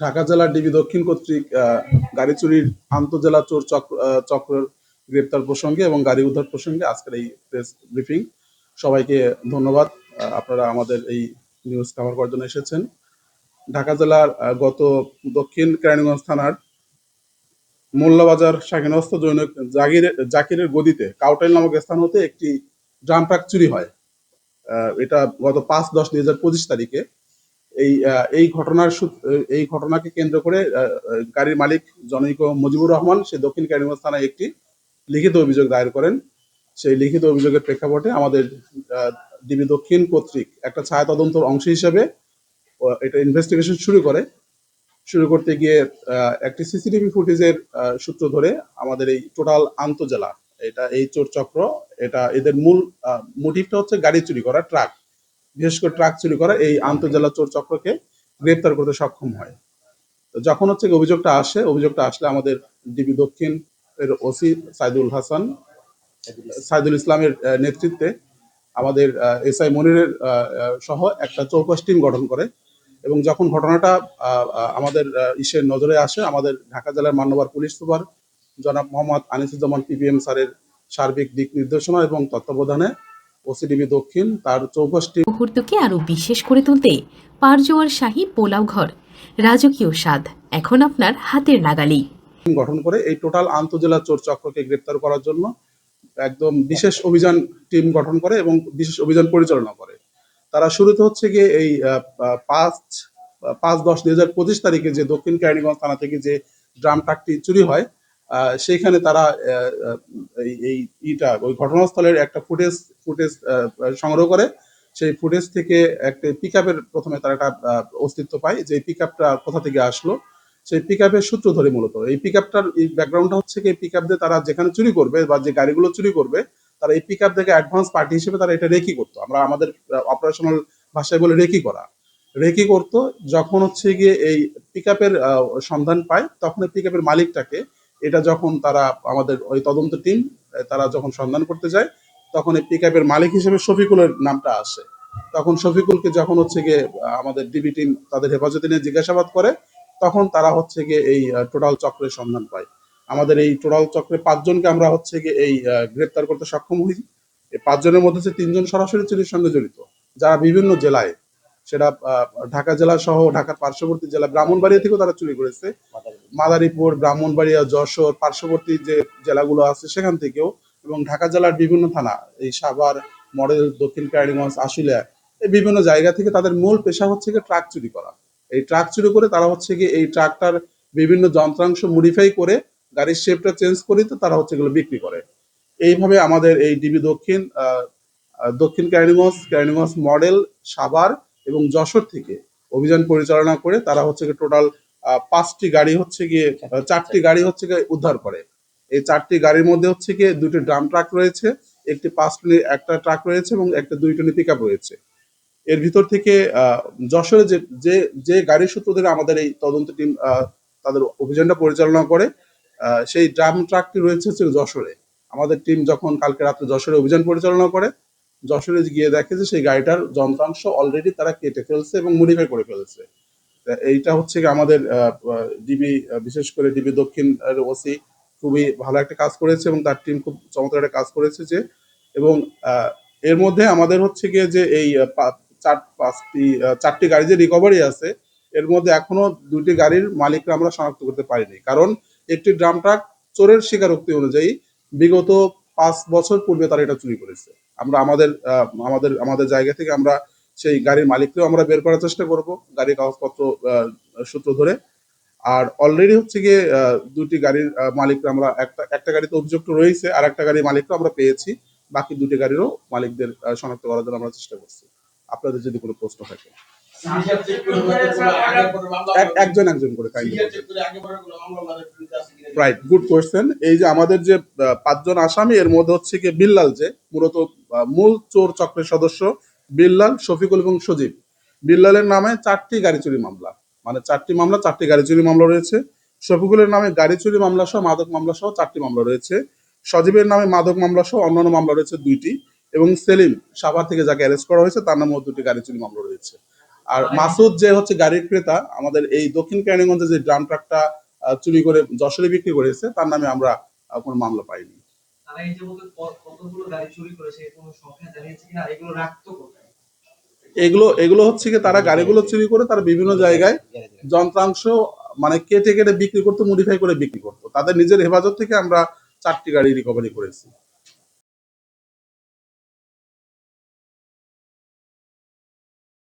ঢাকা জেলার ডিবি দক্ষিণ কর্তৃক গাড়ি চুরির আন্তজেলা চোর চক্রের গ্রেপ্তার প্রসঙ্গে এবং গাড়ি উদ্ধার প্রসঙ্গে আজকের এই প্রেস ব্রিফিং। সবাইকে ধন্যবাদ। আপনারা আমাদের এই নিউজ কভার করার জন্য এসেছেন। ঢাকা জেলার গত দক্ষিণ কেরানীগঞ্জ থানার মোল্লাবাজার শাকিনস্ত জৈনক জাগির, জাকিরের গদিতে কাউটাইল নামক স্থান হতে একটি ড্রাম ট্রাক চুরি হয়। এটা গত পাঁচ দশ দুই হাজার পঁচিশ তারিখে এই এই ঘটনার এই ঘটনাকে কেন্দ্র করে গাড়ির মালিক জনৈক মুজিবুর রহমান সে দক্ষিণ কেরানীগঞ্জ থানায় একটি লিখিত অভিযোগ দায়ের করেন। সেই লিখিত অভিযোগের প্রেক্ষাপটে আমাদের ডিবি দক্ষিণ কর্তৃক একটা ছায়া তদন্তর অংশ হিসেবে এটা ইনভেস্টিগেশন শুরু করে। শুরু করতে গিয়ে একটি সিসিটিভি ফুটেজের সূত্র ধরে আমাদের এই টোটাল আন্তজেলা, এটা এই চোর চক্র এটা এদের মূল মোটিভটা হচ্ছে গাড়ি চুরি করা, ট্রাক। বিশেষ করে ট্রাক চুরি করা এই আন্তজেলা চোর চক্রকে গ্রেপ্তার করতে সক্ষম হয়। তো যখন হচ্ছে অভিযোগটা আসে, অভিযোগটা আসলে আমাদের ডিবি দক্ষিণ এর ওসি সাইদুল হাসান, সাইদুল ইসলামের নেতৃত্বে আমাদের এস আই মনিরের সহ একটা চৌকস টিম গঠন করে এবং যখন ঘটনাটা আমাদের ইসের নজরে আসে, আমাদের ঢাকা জেলার মান্যবর পুলিশ সুপার জনাব মোহাম্মদ আনিসুজ্জামান পিপিএম স্যারের সার্বিক দিক নির্দেশনা এবং তত্ত্বাবধানে ওসিডিবি দক্ষিণ তার চৌকস মুহূর্তকে আরও বিশেষ করে তুলতে পারজোয়ার শাহী পোলাও ঘর। রাজকীয় স্বাদ এখন আপনার হাতের নাগালেই। গঠন করে এই টোটাল আন্তজেলা চোর চক্রকে গ্রেপ্তার করার জন্য একদম বিশেষ অভিযান টিম গঠন করে এবং বিশেষ অভিযান পরিচালনা করে। তারা শুরুতে হচ্ছে গিয়ে এই পাঁচ পাঁচ দশ দুই হাজার পঁচিশ তারিখে যে দক্ষিণ কেরানীগঞ্জ থানা থেকে যে ড্রাম ট্রাকটি চুরি হয় সেইখানে তারা এই ইটা, ওই ঘটনাস্থলের একটা ফুটেজ ফুটেজ সংগ্রহ করে। সেই ফুটেজ থেকে একটা পিক আপের প্রথমে তারা একটা অস্তিত্ব পায় যে পিক আপটা কোথা থেকে আসলো। সেই পিক আপের সূত্র ধরে মূলত, এই পিক আপটার এই ব্যাকগ্রাউন্ডটা হচ্ছে কি পিক দিয়ে তারা যেখানে চুরি করবে বা যে গাড়িগুলো চুরি করবে, তারা এই পিক আপ থেকে অ্যাডভান্স পার্টি হিসেবে তারা এটা রেকি করতো। আমরা আমাদের অপারেশনাল ভাষায় বলে রেকি করা। রেকি করতো, যখন হচ্ছে গিয়ে এই পিক আপের সন্ধান পায়, তখন এই পিক আপের মালিকটাকে এটা যখন তারা আমাদের ওই তদন্ত টিম তারা যখন সন্ধান করতে যায়, তখন এই পিক মালিক হিসেবে শফিকুলের নামটা আসে। তখন শফিকুলকে যখন হচ্ছে গিয়ে আমাদের ডিবি টিম তাদের হেফাজতে নিয়ে জিজ্ঞাসাবাদ করে, তখন তারা হচ্ছে গিয়ে এই টোটাল চক্রের সন্ধান পায়। আমাদের এই টোটাল চক্রে পাঁচজনকে আমরা হচ্ছে গিয়ে এই গ্রেপ্তার করতে সক্ষম হই। এই পাঁচজনের মধ্যে হচ্ছে তিনজন সরাসরি চুরির সঙ্গে জড়িত, যারা বিভিন্ন জেলায়। সেটা ঢাকা জেলা সহ ঢাকার পার্শ্ববর্তী জেলা ব্রাহ্মণবাড়িয়া থেকেও তারা চুরি করেছে। মাদারীপুর, ব্রাহ্মণবাড়িয়া, যশোর পার্শ্ববর্তী যে জেলাগুলো আছে সেখান থেকেও এবং ঢাকা জেলার বিভিন্ন থানা, এই সাভার, মডেল, দক্ষিণ কেরানীগঞ্জ, আশুলিয়া, এই বিভিন্ন জায়গা থেকে তাদের মূল পেশা হচ্ছে গিয়ে ট্রাক চুরি করা। এই ট্রাক চুরি করে তারা হচ্ছে গিয়ে এই ট্রাকটার বিভিন্ন যন্ত্রাংশ মডিফাই করে গাড়ির শেপটা চেঞ্জ করে তো তারা হচ্ছে এগুলো বিক্রি করে। এইভাবে আমাদের এই ডিবি দক্ষিণ দক্ষিণ কেরানীগঞ্জ কেরানীগঞ্জ মডেল, সাভার এবং যশোর থেকে অভিযান পরিচালনা করে তারা হচ্ছে টোটাল পাঁচটি গাড়ি হচ্ছে গিয়ে চারটি গাড়ি হচ্ছে গিয়ে উদ্ধার করে। এই চারটি গাড়ির মধ্যে হচ্ছে গিয়ে দুটি ড্রাম ট্রাক রয়েছে একটি পাঁচ টনি একটা ট্রাক রয়েছে এবং একটা দুই টনি পিক রয়েছে। এর ভিতর থেকে আহ, যশোরে যে যে যে গাড়ির সূত্র ধরে আমাদের এই তদন্ত টিম তাদের অভিযানটা পরিচালনা করে আহ, সেই ড্রাম ট্রাকটি রয়েছে হচ্ছে যশোরে। আমাদের টিম যখন কালকে রাত্রে যশোরে অভিযান পরিচালনা করে যশোরে গিয়ে দেখে যে সেই গাড়িটার যন্ত্রাংশ অলরেডি তারা কেটে ফেলছে এবং মডিফাই করে ফেলছে। এইটা হচ্ছে আমাদের ডিবি বিশেষ করে ডিবি দক্ষিণ ওসি খুবই ভালো একটা কাজ করেছে এবং তার টিম খুব চমৎকার একটা কাজ করেছে যে, এবং এর মধ্যে আমাদের হচ্ছে গিয়ে যে এই চার, পাঁচটি চারটি গাড়ি যে রিকভারি আছে, এর মধ্যে এখনও দুইটি গাড়ির মালিকরা আমরা শনাক্ত করতে পারিনি। কারণ একটি ড্রাম ট্রাক চোরের স্বীকারোক্তি অনুযায়ী বিগত পাঁচ বছর পূর্বে তারা এটা চুরি করেছে। আমরা আমাদের আমাদের আমাদের জায়গা থেকে আমরা সেই গাড়ির মালিককেও আমরা বের করার চেষ্টা করব গাড়ির কাগজপত্র সূত্র ধরে। আর অলরেডি হচ্ছে গিয়ে দুটি গাড়ির মালিকরা আমরা একটা একটা গাড়িতে অভিযুক্ত রয়েছে আর একটা গাড়ির মালিকরা আমরা পেয়েছি। বাকি দুটি গাড়িরও মালিকদের শনাক্ত করার জন্য আমরা চেষ্টা করছি। আপনাদের যদি কোনো প্রশ্ন থাকে। এক- একজন একজন করে রাইট গুড কোয়েশ্চেন এই যে আমাদের যে পাঁচজন আসামি এর মধ্যে হচ্ছে কি বিল্লাল যে মূলত মূল চোর চক্রের সদস্য বিল্লাল, শফিকুল এবং সজীব। বিল্লালের নামে চারটি গাড়ি চুরি মামলা। মানে চারটি মামলা, চারটি গাড়ি চুরি মামলা রয়েছে। শফিকুলের নামে গাড়ি চুরি মামলা সহ, মাদক মামলা সহ চারটি মামলা রয়েছে। সজীবের নামে মাদক মামলা সহ অন্যান্য মামলা রয়েছে দুইটি এবং সেলিম সাভার থেকে যাকে অ্যারেস্ট করা হয়েছে, তার নামেও দুটি গাড়ি চুরি মামলা রয়েছে। আর মাসুদ যে হচ্ছে গাড়ির ক্রেতা, আমাদের এই দক্ষিণ কেরানীগঞ্জে যে ড্রাম ট্রাকটা চুরি করে যশোরে বিক্রি করেছে, তার নামে আমরা কোনো মামলা পাইনি। তারা এই যাবত কতগুলো গাড়ি চুরি করেছে কোনো সংখ্যা জানিয়েছে কিনা, এগুলো রাখতো কোথায়? এগুলো এগুলো হচ্ছে কি তারা গাড়িগুলো চুরি করে তারা বিভিন্ন জায়গায় যন্ত্রাংশ মানে কেটে কেটে বিক্রি করতো মডিফাই করে বিক্রি করতো। তাদের নিজের হেফাজত থেকে আমরা চারটি গাড়ি রিকভারি করেছি।